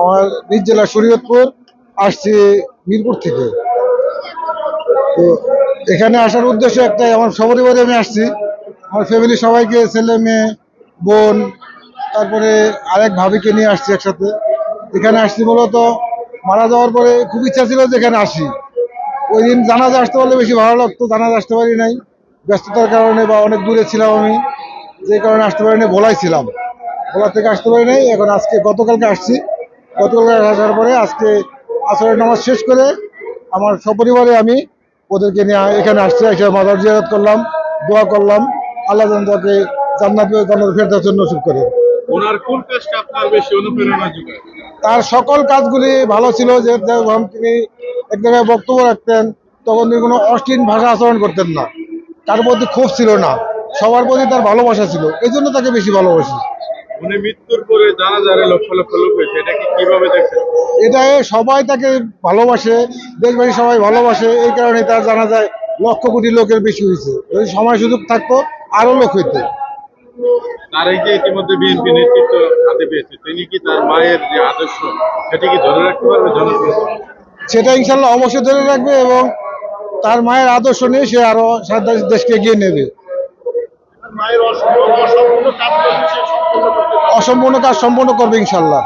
আমার নিজ জেলা শরীয়তপুর, আসছি মিরপুর থেকে। তো এখানে আসার উদ্দেশ্য একটাই, আমার সপরিবারে আমি আসছি। আমার ফ্যামিলি সবাইকে, ছেলে, মেয়ে, বোন, তারপরে আরেক ভাবিকে নিয়ে আসছি একসাথে। এখানে আসছি মূলত, মারা যাওয়ার পরে খুব ইচ্ছা ছিল যে এখানে আসি। ওই দিন জানাজা আসতে পারলে বেশি ভালো লাগতো, জানাজা আসতে পারি নাই। ব্যস্ততার কারণে বা অনেক দূরে ছিলাম আমি, যে কারণে আসতে পারিনি ভোলাই ছিলাম। ভোলা থেকে আসতে পারি নাই, এখন আজকে গতকালকে আসছি। গতকালকে আসার পরে আজকে আসরের নামাজ শেষ করে আমার সপরিবারে আমি ওদেরকে নিয়ে এখানে আসছি এসে মাদার জিয়ারত করলাম দোয়া করলাম। আল্লাহ তাকে জান্নাত জান্নাত ফেরতার জন্য সুখ করে। ওনার কোন কাজটা আপনার বেশি অনুপ্রেরণা যোগায়? তার সকল কাজগুলি ভালো ছিল যে যখন তিনি এক জায়গায় বক্তব্য রাখতেন তখন তিনি কোনো অশ্লীল ভাষা আচরণ করতেন না। তার প্রতি ক্ষোভ ছিল না। সবার প্রতি তার ভালোবাসা ছিল। এই জন্য তাকে বেশি ভালোবাসি। উনি মৃত্যুর পরে জানা যারে লক্ষ লক্ষ লোক হয়েছে এটাকে কীভাবে দেখছেন? এটা সবাই তাকে ভালোবাসে দেশবাসী সবাই ভালোবাসে এই কারণে তার জানা যায় লক্ষ কোটি লোকের বেশি হয়েছে। যদি সময় সুযোগ থাকতো আরও লোক হইতো। তার এই যে ইতিমধ্যে বিএনপি নেতৃত্ব হাতে পেয়েছে? তিনি কি তার মায়ের যে আদর্শ সেটি কি ধরে রাখতে পারবে জনপ্রিয় সেটা ইনশাল্লাহ অবশ্যই ধরে রাখবে এবং তার মায়ের আদর্শ নিয়ে সে আরও সারা দেশকে এগিয়ে নেবে। মায়ের অসম্পূর্ণ কাজ অসম্পূর্ণ কাজ সম্পূর্ণ করবে ইনশাল্লাহ।